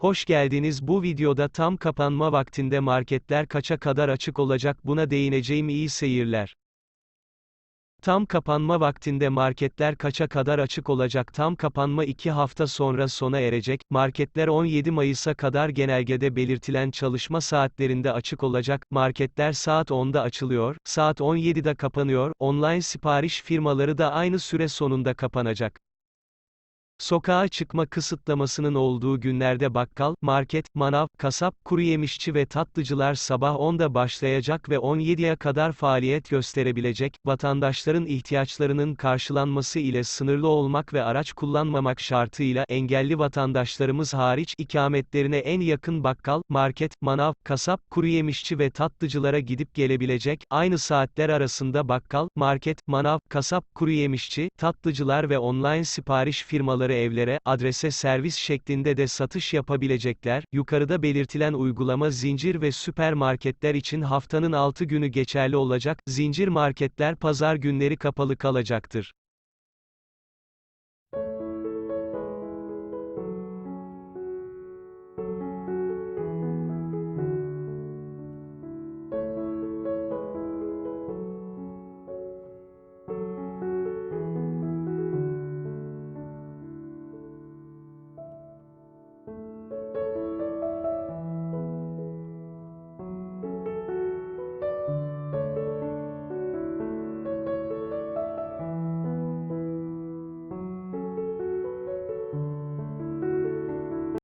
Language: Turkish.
Hoş geldiniz. Bu videoda tam kapanma vaktinde marketler kaça kadar açık olacak buna değineceğim. İyi seyirler. Tam kapanma vaktinde marketler kaça kadar açık olacak? Tam kapanma 2 hafta sonra sona erecek, marketler 17 Mayıs'a kadar genelgede belirtilen çalışma saatlerinde açık olacak, marketler saat 10'da açılıyor, saat 17'de kapanıyor, online sipariş firmaları da aynı süre sonunda kapanacak. Sokağa çıkma kısıtlamasının olduğu günlerde bakkal, market, manav, kasap, kuruyemişçi ve tatlıcılar sabah 10'da başlayacak ve 17'ye kadar faaliyet gösterebilecek, vatandaşların ihtiyaçlarının karşılanması ile sınırlı olmak ve araç kullanmamak şartıyla engelli vatandaşlarımız hariç ikametlerine en yakın bakkal, market, manav, kasap, kuruyemişçi ve tatlıcılara gidip gelebilecek, aynı saatler arasında bakkal, market, manav, kasap, kuruyemişçi, tatlıcılar ve online sipariş firmaları evlere, adrese servis şeklinde de satış yapabilecekler. Yukarıda belirtilen uygulama zincir ve süpermarketler için haftanın 6 günü geçerli olacak. Zincir marketler pazar günleri kapalı kalacaktır.